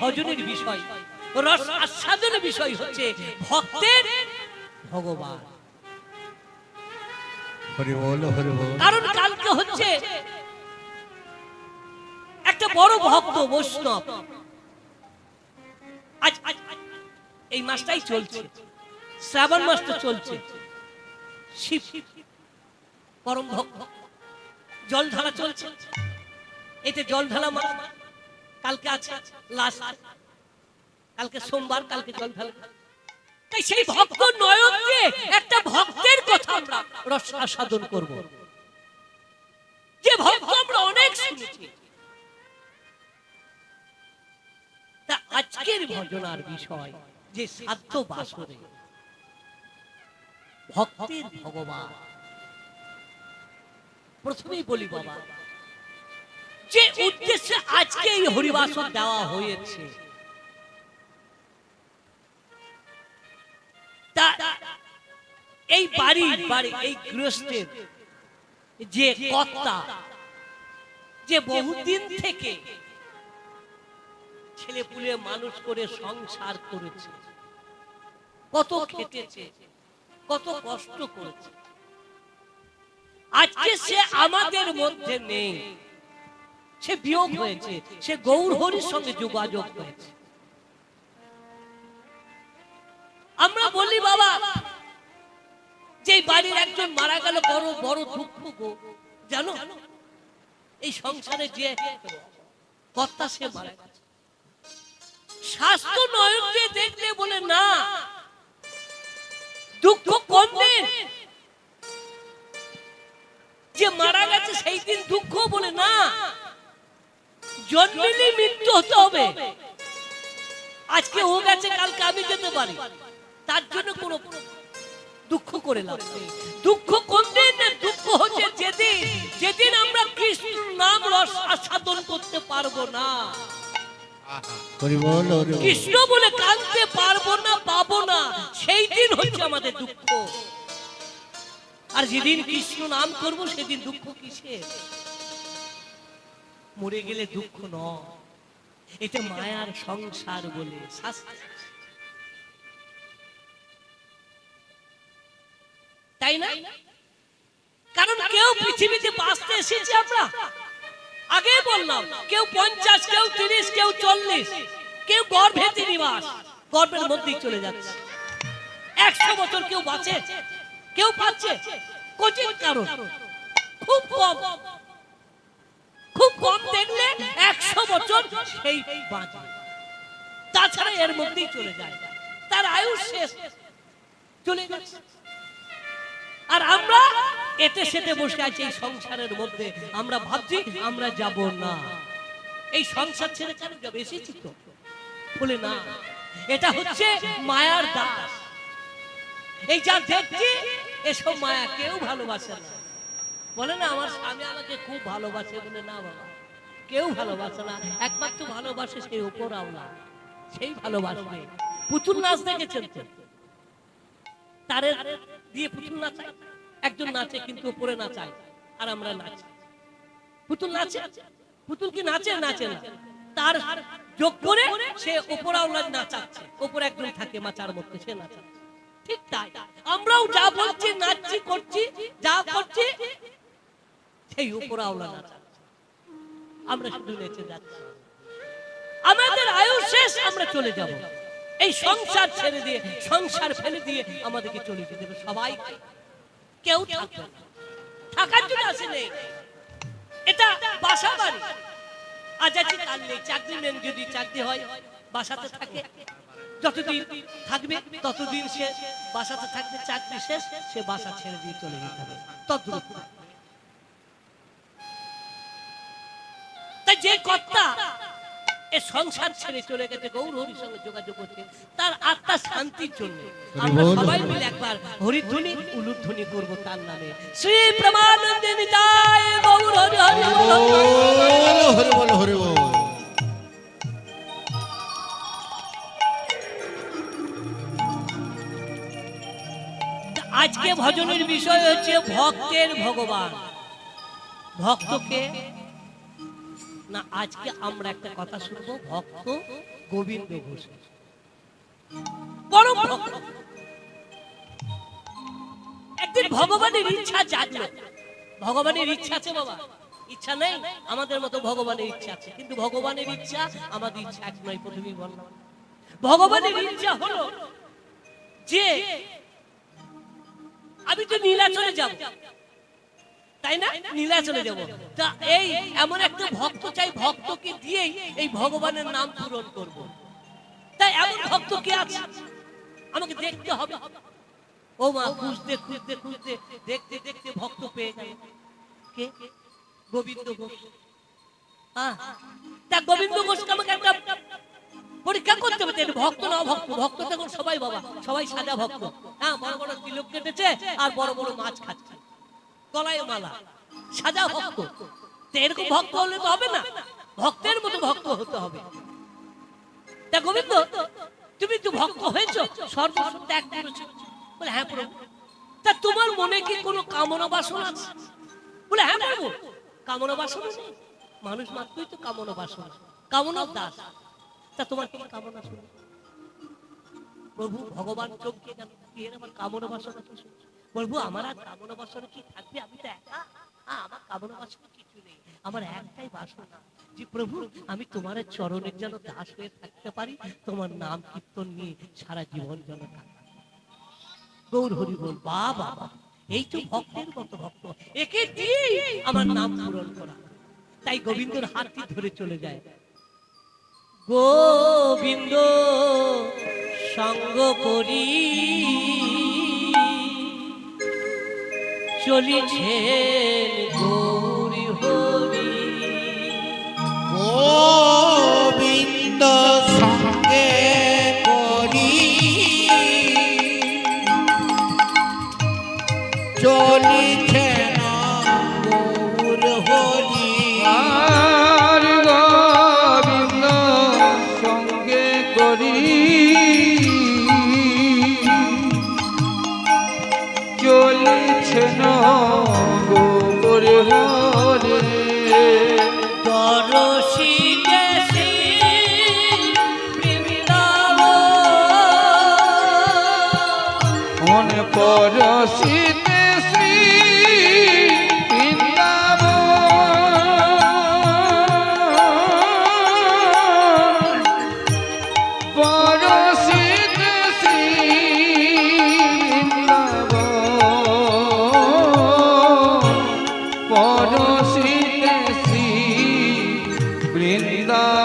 ভজনের বিষয়। রস আস্বাদনের বিষয় হচ্ছে ভক্তের ভগবান। কারণ কালকে হচ্ছে একটা বড় ভক্ত বৈষ্ণব। আজ এই মাসটাই চলছে। শ্রাবণ মাসটা চলছে। শিব পরম ভক্ত। জল ঢালা চলছে। এতে জল ঢালা মাস কালকে আছে লাস্ট কালকে সোমবার কালকে জল তাই সেই ভক্ত নয়ন দিয়ে একটা ভক্তের কথা আমরা রস আস্বাদন করব। যে ভক্ত আমরা অনেক শুনেছি। তা আজকের ভজনার বিষয় যে সাধ্য বাসরে। ভক্তের ভগবান। প্রথমেই বলি বাবা যে উদ্দেশ্যে আজকে এই হরিবাসর দেওয়া হয়েছে এই বাড়ি বাড়ি, এই গৃহস্থের যে কর্তা, যে বহুদিন থেকে ছেলে পুলে মানুষ করে সংসার করেছে, কত খেটেছে, কত কষ্ট করেছে। আজকে সে আমাদের মধ্যে নেই। সে বিয়োগ হয়েছে, সে গৌর হরির সঙ্গে যোগাযোগ হয়েছে। আমরা বলি, বাবা যে বাড়ির একজন মারা গেল, বড় বড় দুঃখ গো। জানো, এই সংসারে যে কর্তা সে মারা গেছে। স্বাস্থ্য নয়ন দিয়ে দেখলে বলে, না, দুঃখ কোন দিন যে মারা গেছে, সেই দিন দুঃখ বলে, না জন্মিলে মৃত্যু হতে হবে। আজকে ও গেছে, কালকে আমি যেতে পারি। তার জন্য কোনো দুঃখ করে লাভ দুঃখ কোন দিন দুঃখ হচ্ছে যেদিন যেদিন আমরা কৃষ্ণ নাম রস আস্বাদন করতে পারব না। কৃষ্ণ বলে কাঁদতে পারব না, পাবো না, সেই দিন হচ্ছে আমাদের দুঃখ। আর যেদিন কৃষ্ণ নাম করব, সেদিন দুঃখ কিসের? মরে গেলে দুঃখ নয়। এটা মায়ার সংসার বলে তাই না? কারণ কেউ পৃথিবীতে বাঁচতে এসেছি আমরা। আগে বললাম, কেউ পঞ্চাশ, কেউ তিরিশ, কেউ চল্লিশ, কেউ গর্ভে নিবাস গর্ভের মধ্যেই চলে যাচ্ছে। একশো বছর কেউ বাঁচে, কেউ পাচ্ছে কঠিন কারণ। খুব কম। খুব কম দেখলে একশো বছর সেই বাঁচে তাছাড়া এর মধ্যেই চলে যায়। তার আয়ুষ শেষ। চলে যাচ্ছে আর আমরা এতে সেতে বসে আছি, এই সংসারের মধ্যে। আমরা ভাবছি, আমরা যাব না। এই সংসার ছেড়ে কেন যাবে? এসেছি তো। বলে না। এটা হচ্ছে মায়ার দাস। এই যা দেখছি, এসব মায়া কেউ ভালোবাসে না। বলে না, আমার স্বামী আমাকে খুব ভালোবাসে বলে, না বাবা, কেউ ভালোবাসে না। একমাত্র ভালোবাসে সেই ওপর আওলা, সেই ভালোবাসবে। পুতুল নাচ দেখেছেন তো? তারে দিয়ে পুতুল নাচায়? একজন নাচে কিন্তু উপরে নাচায়, আর আমরা নাচি। পুতুল নাচে? পুতুল কি নাচে? নাচে না। তার যোগ করে সে উপরাওলা নাচাচ্ছে। উপরে একজন থাকে মাচার মধ্যে, সে নাচাচ্ছে। ঠিক তাই। আমরাও যা বলছি, নাচছি, করছি, যা করছি সেই উপরাওলা নাচাচ্ছে আমরা শুধু নেচে যাচ্ছি। আমাদের আয়ু শেষ, আমরা চলে যাব। এই সংসার ছেড়ে দিয়ে, সংসার ফেলে দিয়ে আমাদেরকে চলে যেতে হবে সবাই কেউ থাকবে থাকার জন্য আসে নেই। এটা বাসা বাড়ি। আজ আছি, কাল নেই। চাকরি নেন যদি চাকরি হয়, বাসাতে থাকে। যতদিন থাকবে, ততদিন সে বাসাতে থাকবে। চাকরি শেষ, সে বাসা ছেড়ে দিয়ে চলে যেতে হবে। তদ্রুপ যে কর্তা এ সংসার ছেড়ে চলে গেছে গৌর হরির সঙ্গে যোগাযোগ করছে তার আত্মা শান্তির জন্য। আমরা সবাই মিলে একবার হরিধ্বনি উলুধ্বনি করব তার নামে। শ্রী প্রমানন্দিনী জয় গৌর হরি হরি হরি বল হরি বল। আজকে ভজনের বিষয় হচ্ছে ভক্তের ভগবান। ভক্তকে না, আজকে আমরা একটা কথা শুনব, ভক্ত গোবিন্দ ঘোষ একদিন ভগবানের ইচ্ছা ভগবানের ইচ্ছা আছে বাবা। ইচ্ছা নেই? আমাদের মতো ভগবানের ইচ্ছা আছে। কিন্তু ভগবানের ইচ্ছা আমাদের ইচ্ছা এক নয়, প্রথমেই বললাম। ভগবানের ইচ্ছা হলো যে, আমি তো নীলাচলে যাব। তাই না? নীলাচলে যাব। তা এই এমন একটা ভক্ত চাই, ভক্তকে দিয়েই এই ভগবানের নাম পূরণ করব। তাই এমন ভক্ত কে আছে? আমাকে দেখতে হবে। ও মা, খুঁজতে খুঁজতে খুঁজতে, দেখতে দেখতে ভক্ত পেয়ে গেল। কে? গোবিন্দ ঘোষ। তা গোবিন্দ ঘোষকে আমাকে একটা পরীক্ষা করতে হবে। ভক্ত না ভক্ত? ভক্ত তখন সবাই বাবা, সবাই সাদা ভক্ত। হ্যাঁ বড় বড় তিলক কেটেছে আর বড় বড় মাছ খাচ্ছে। মালা সাদা ভক্ত। ভক্ত হলে তো হবে না। ভক্তের মতো ভক্ত হতে হবে। তা গোবিন্দ, তুমি তো ভক্ত হয়েছো, সর্বস্ব ত্যাগ করেছ। বলে হ্যাঁ প্রভু। তা তোমার মনে কি কোনো কামনা বাসনা আছে? বলে হ্যাঁ প্রভু। কামনা বাসনা মানুষ মাত্রই তো কামনা বাসনা। কামনা দাস। তা তোমার কি কামনা প্রভু, ভগবান চমকে গেল। কি আমার কামনা বাসনা শুনছো? প্রভু আমার আর কামনা বাসনা কি থাকবে? আমি তো একা। আমার কামনা বাসনা কিছু নেই। আমার একটাই বাসনা যে, প্রভু, আমি তোমার চরণের যেন দাস হয়ে থাকতে পারি, তোমার নাম কীর্তন নিয়ে সারা জীবন যেন থাকতে গৌর হরি বল বাবা এই তো ভক্তের মতো ভক্ত। একে দিয়ে আমার নাম পূরণ করা। তাই গোবিন্দর হাতটি ধরে চলে যায়। গোবিন্দ সঙ্গ করি। চলিছেন গৌরী চলেছে না গোবর হরে? দেশি বৃন্দাবন পরশিতে 감사합니다.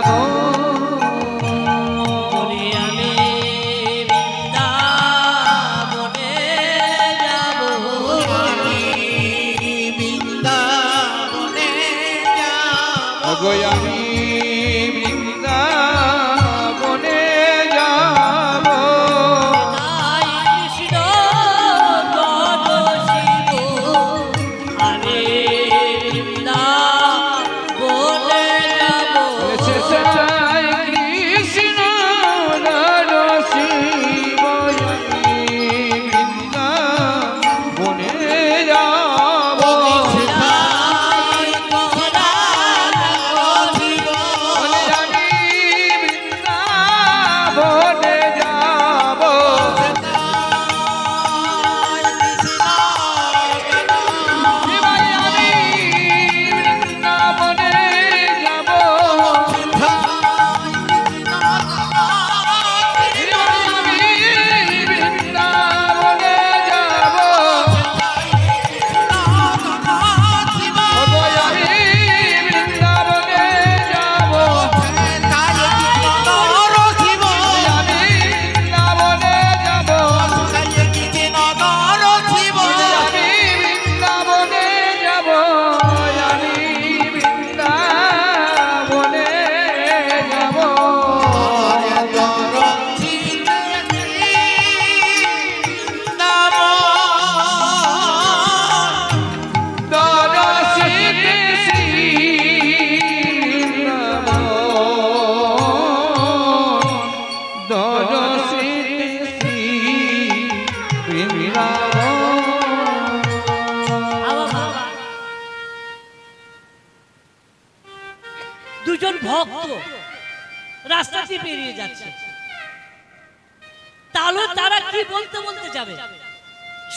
তাহলে তারা কি বলতে বলতে যাবে?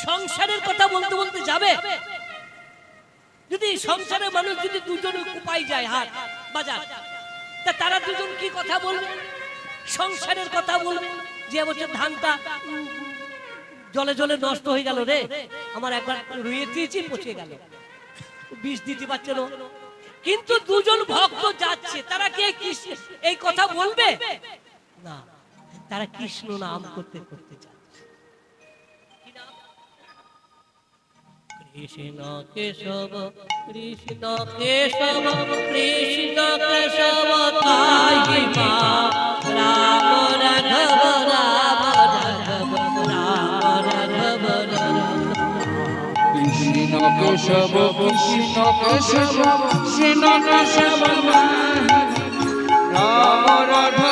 সংসারের কথা বলতে বলতে যাবে? যদি সংসারের মানুষ যদি দুজন কুপাই যায় হাট, বাজার, তা তারা দুজন কি কথা বলবে? সংসারের কথা বলবে যে বছর ধানটা জলে জলে নষ্ট হয়ে গেল রে, আমার একবার রুইয়ে দিয়েছি, পচে গেল। বিষ দিতে পারছে না। কিন্তু দুজন ভক্ত যাচ্ছে, তারা কি এই কথা বলবে? না। তারা কৃষ্ণ নাম করতে করতে যাচ্ছে। কৃষ্ণ কেশব কৃষ্ণ কেশব কৃষ্ণ কেশব কাহিমা রাম রাঘব রাম রাঘব রাম রাঘব কৃষ্ণ কেশব কৃষ্ণ কেশব কৃষ্ণ কেশব রাম রাঘব। রাম